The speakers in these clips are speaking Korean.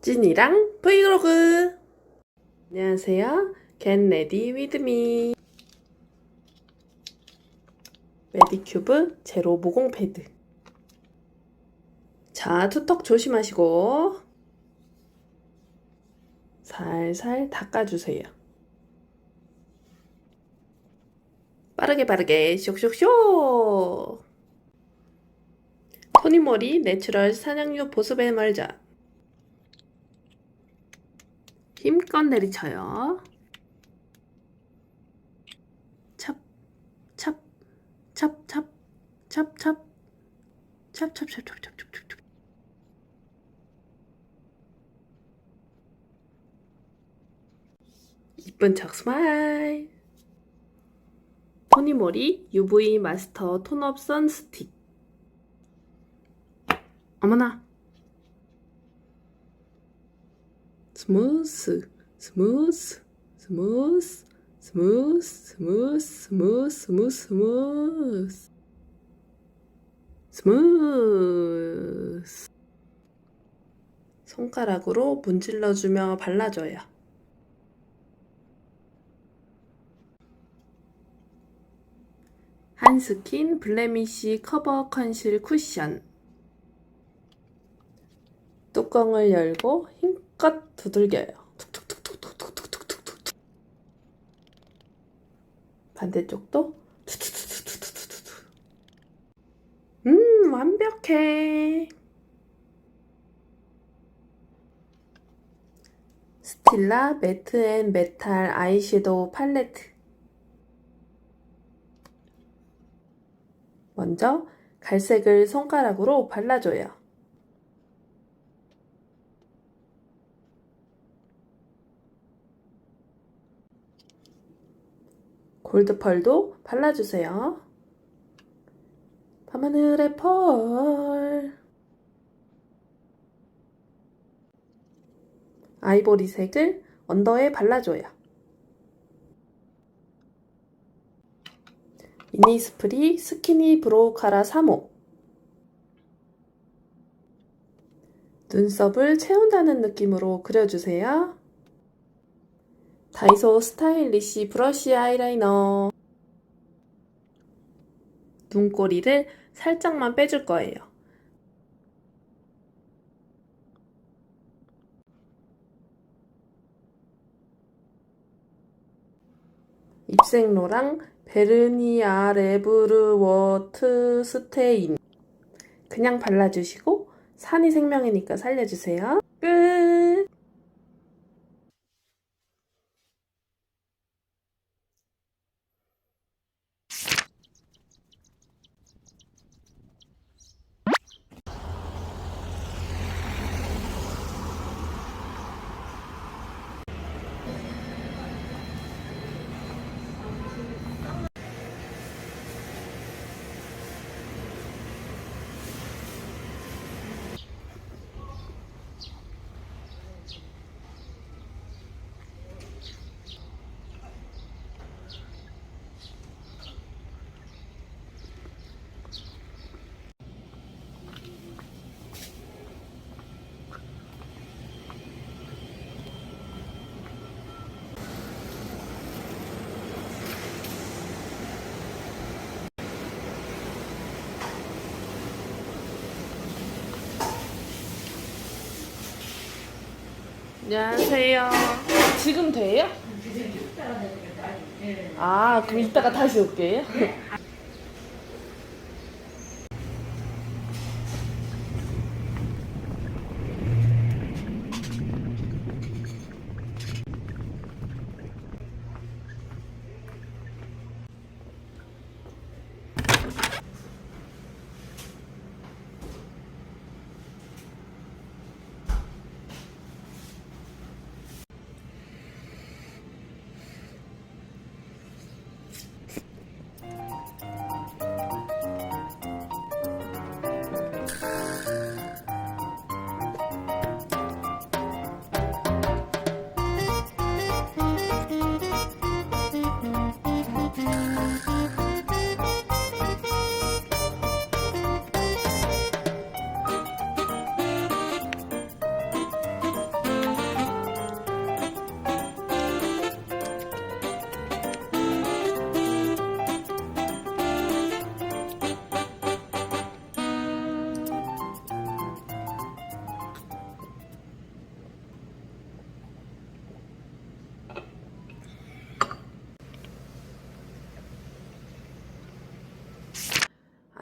찐이랑 브이로그. 안녕하세요. 겟 레디 위드미 메디큐브 제로 모공 패드. 자 투턱 조심하시고 살살 닦아주세요 빠르게 빠르게 쇽쇽쇽 토니모리 내추럴 산양유 보습의 말자 힘껏 내리쳐요. 찹, 찹, 찹, 찹, 찹, 찹, 찹, 찹, 찹, 찹, 찹, 찹, 찹, 찹. 이쁜 척 스마일. 토니모리 UV 마스터 톤업 선 스틱. 어머나. 스무스 스무스 스무스 스무스 스무스 스무스 스무스 스무스 스무스 손가락으로 문질러주며 발라줘요. 한스킨 블레미쉬 커버 컨실 쿠션 뚜껑을 열고 힘껏 두들겨요. 툭툭툭툭툭툭툭툭툭. 반대쪽도 투투투투투투투투. 음, 완벽해. 스틸라 매트 앤 메탈 아이섀도우 팔레트. 먼저 갈색을 손가락으로 발라줘요. 골드펄도 발라주세요. 밤하늘의 펄. 아이보리색을 언더에 발라줘요. 이니스프리 스키니 브로우 카라 3호. 눈썹을 채운다는 느낌으로 그려주세요. 다이소 스타일리시 브러쉬 아이라이너 눈꼬리를 살짝만 빼줄 거예요. 입생로랑 베르니아 레브르 워트 스테인 그냥 발라주시고 산이 생명이니까 살려주세요. 안녕하세요. 지금 돼요? 아, 그럼 이따가 다시 올게요.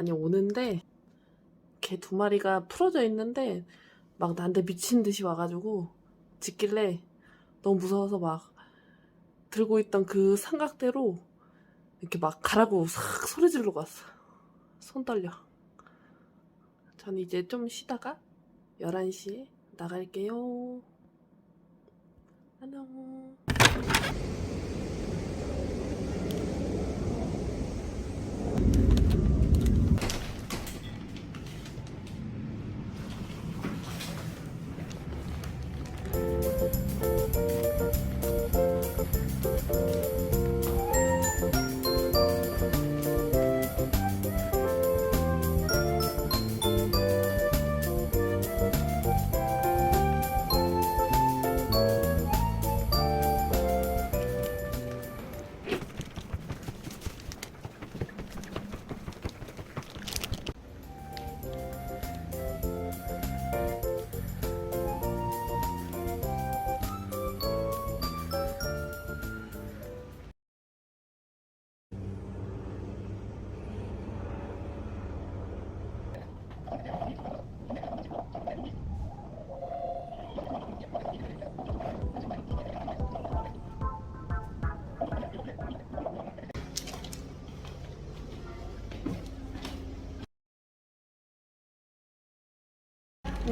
아니 오는데 개 두 마리가 풀어져 있는데 막 나한테 미친 듯이 와가지고 짖길래 너무 무서워서 막 들고 있던 그 삼각대로 이렇게 막 가라고 싹 소리 지르고 왔어. 손 떨려. 전 이제 좀 쉬다가 11시에 나갈게요. 안녕.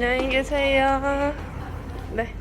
안녕히 계세요. 네.